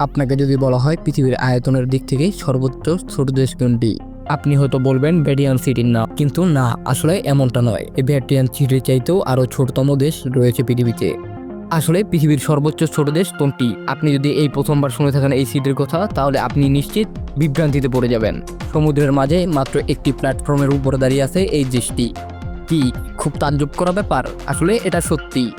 আপনাকে যদি বলা হয় পৃথিবীর আয়তনের দিক থেকে সর্বোচ্চ ছোট দেশ কোনটি? আপনি হয়তো বলবেন ভ্যাটিয়ান সিটির নাম। কিন্তু না, আসলে এমনটা নয়। এই ভ্যাটিয়ান সিটির চাইতেও আরও ছোটতম দেশ রয়েছে পৃথিবীতে। আসলে পৃথিবীর সর্বোচ্চ ছোট দেশ কোনটি? আপনি যদি এই প্রথমবার শুনে থাকেন এই সিটির কথা, তাহলে আপনি নিশ্চিত বিভ্রান্তিতে পড়ে যাবেন। সমুদ্রের মাঝে মাত্র একটি প্ল্যাটফর্মের উপরে দাঁড়িয়ে আছে এই দেশটি। কি, খুব তাজ্জব করা ব্যাপার? আসলে এটা সত্যি।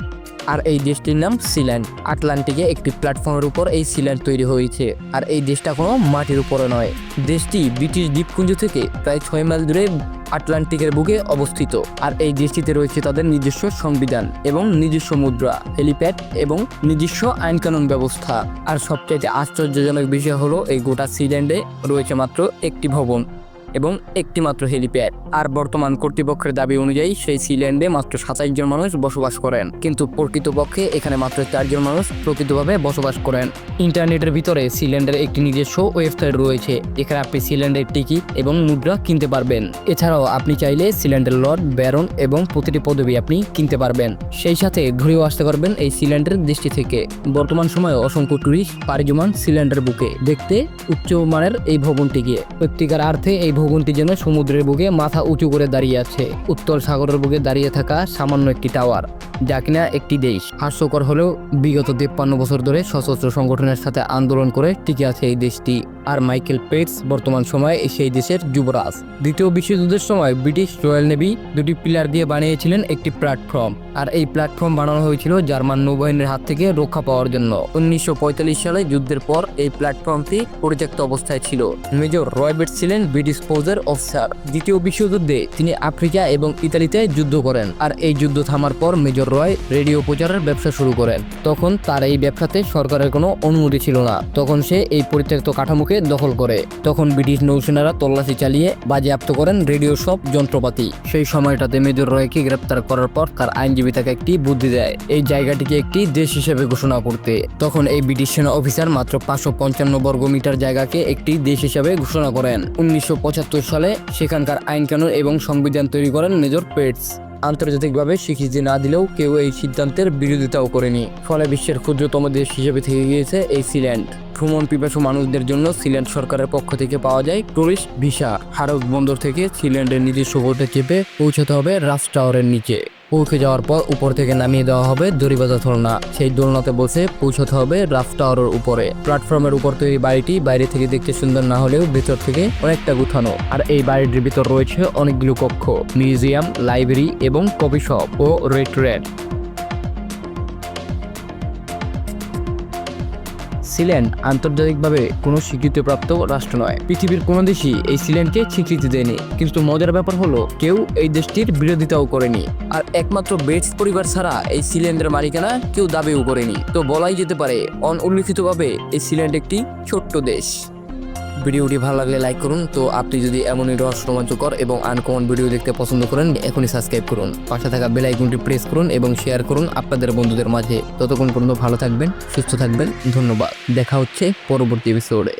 আর এই দেশটির নাম সিল্যান্ড। আটলান্টিকে একটি প্ল্যাটফর্মের উপর এই সিল্যান্ড তৈরি হয়েছে। আর এই দেশটা কোনো মাটির উপরে নয়। দেশটি ব্রিটিশ দ্বীপপুঞ্জ থেকে প্রায় ছয় মাইল দূরে আটলান্টিকের বুকে অবস্থিত। আর এই দেশটিতে রয়েছে তাদের নিজস্ব সংবিধান এবং নিজস্ব মুদ্রা, হেলিপ্যাড এবং নিজস্ব আইনকানুন ব্যবস্থা। আর সবচাইতে আশ্চর্যজনক বিষয় হলো, এই গোটা সিল্যান্ডে রয়েছে মাত্র একটি ভবন। এবং একটি মাত্র হেলিপ্যাড। আর বর্তমান কর্তৃপক্ষের দাবি অনুযায়ী সেই সিল্যান্ডে মাত্র সাতাইশ জন মানুষ বসবাস করেন। কিন্তু প্রকৃতপক্ষে এখানে মাত্র চারজন মানুষ প্রকৃতভাবে বসবাস করেন। ইন্টারনেটের ভিতরে সিল্যান্ডের একটি নিজস্ব ওয়েবসাইট রয়েছে। যেখানে আপনি সিল্যান্ডের টিকিট এবং মুদ্রা কিনতে পারবেন। এছাড়াও আপনি চাইলে সিল্যান্ডের লর্ড, ব্যারন এবং প্রতিটি পদবি আপনি কিনতে পারবেন। সেই সাথে ঘুরেও আসতে পারবেন এই সিল্যান্ডের দৃষ্টি থেকে। বর্তমান সময়ে অসংখ্য টুরিস্ট পাড়ি জমান সিল্যান্ডের বুকে। দেখতে উচ্চমানের এই ভবনটিকে। সত্যিকার অর্থে এই ভবনটি যেন সমুদ্রের বুকে মাথা উঁচু করে দাঁড়িয়ে আছে। উত্তর সাগরের বুকে দাঁড়িয়ে থাকা সামান্য একটি টাওয়ার। যা কিনা একটি দেশ। হাস্যকর হলেও বিগত তেপ্পান্ন বছর ধরে সশস্ত্র সংগঠনের সাথে আন্দোলন করে টিকে আছে এই দেশটি। আর মাইকেল পেটস বর্তমান সময়ে সেই দেশের যুবরাজ। দ্বিতীয় বিশ্বযুদ্ধের সময় ব্রিটিশ রয়্যাল নেভি দুটি পিলার দিয়ে বানিয়েছিলেন একটি প্ল্যাটফর্ম। আর এই প্ল্যাটফর্ম বানানো হয়েছিল জার্মান নৌবাহিনীর হাত থেকে রক্ষা পাওয়ার জন্য। উনিশশো পঁয়তাল্লিশ সালে যুদ্ধের পর এই প্ল্যাটফর্মটি পরিত্যক্ত অবস্থায় ছিল। মেজর রয়বেট ছিলেন ব্রিটিশ ফৌজের অফিসার দ্বিতীয় বিশ্বযুদ্ধে তিনি আফ্রিকা এবং ইতালিতে যুদ্ধ করেন আর এই যুদ্ধ থামার পর মেজর রয় রেডিও প্রচারের ব্যবসা শুরু করেন। তখন তার এই ব্যবসাতে সরকারের কোনো অনুমতি ছিল না। তখন সে এই পরিত্যক্ত কাঠামোকে দখল করে। তখন ব্রিটিশ নৌসেনারা তল্লাশি চালিয়ে বাজেয়াপ্ত করেন রেডিও সব যন্ত্রপাতি। সেই সময়টাতে মেজর রয়কে গ্রেপ্তার করার পর তার আইনজীবী তাকে একটি বুদ্ধি দেয়। এই জায়গাটিকে একটি দেশ হিসেবে ঘোষণা করতে। তখন এই ব্রিটিশ সেনা অফিসার মাত্র পাঁচশো পঞ্চান্ন বর্গ মিটার জায়গাকে একটি দেশ হিসেবে ঘোষণা করেন। উনিশশো সালে সেখানকার আইন কানুন এবং সংবিধান তৈরি করেন মেজর পেটস। আন্তর্জাতিকভাবে স্বীকৃতি না দিলেও কেউ এই সিদ্ধান্তের বিরোধিতাও করেনি। ফলে বিশ্বের ক্ষুদ্রতম দেশ হিসেবে থেকে গিয়েছে এই সিল্যান্ড ভ্রমণ পিপাসু মানুষদের জন্য সিল্যান্ড সরকারের পক্ষ থেকে পাওয়া যায় টুরিস্ট ভিসা। হারক বন্দর থেকে সিল্যান্ডের নিজস্ব বোটে চেপে পৌঁছাতে হবে রাফ টাওয়ারের নিচে। পৌঁছে যাওয়ার পর উপর থেকে নামিয়ে দেওয়া হবে দড়িবাজা দোলনা সেই দোলনাতে বসে পৌঁছতে হবে রাফ টাওয়ারের উপরে। প্ল্যাটফর্মের উপর তৈরি বাড়িটি বাইরে থেকে দেখতে সুন্দর না হলেও ভেতর থেকে অনেকটা গুছানো। আর এই বাড়িটির ভিতর রয়েছে অনেকগুলো কক্ষ, মিউজিয়াম, লাইব্রেরি এবং কফি শপ ও রেস্টুরেন্ট। সিল্যান্ড আন্তর্জাতিকভাবে কোনো স্বীকৃতিপ্রাপ্ত রাষ্ট্র নয়। পৃথিবীর কোনো দেশই এই সিল্যান্ডকে স্বীকৃতি দেয়নি। কিন্তু মজার ব্যাপার হলো, কেউ এই দেশটির বিরোধিতাও করেনি। আর একমাত্র বেটস পরিবার ছাড়া এই সিল্যান্ডের মালিকানা কেউ দাবিও করেনি। তো বলাই যেতে পারে অন উল্লিখিতভাবে এই সিল্যান্ড একটি ছোট্ট দেশ। ভিডিওটি ভালো লাগলে লাইক করুন। তো আপনি যদি এমনই রহস্য রোমাঞ্চকর এবং আনকমন ভিডিও দেখতে পছন্দ করেন, এখনই সাবস্ক্রাইব করুন। পাশে থাকা বেল আইকনটি প্রেস করুন এবং শেয়ার করুন আপনাদের বন্ধুদের মাঝে। ততক্ষণ পর্যন্ত ভালো থাকবেন, সুস্থ থাকবেন। ধন্যবাদ। দেখা হচ্ছে পরবর্তী এপিসোডে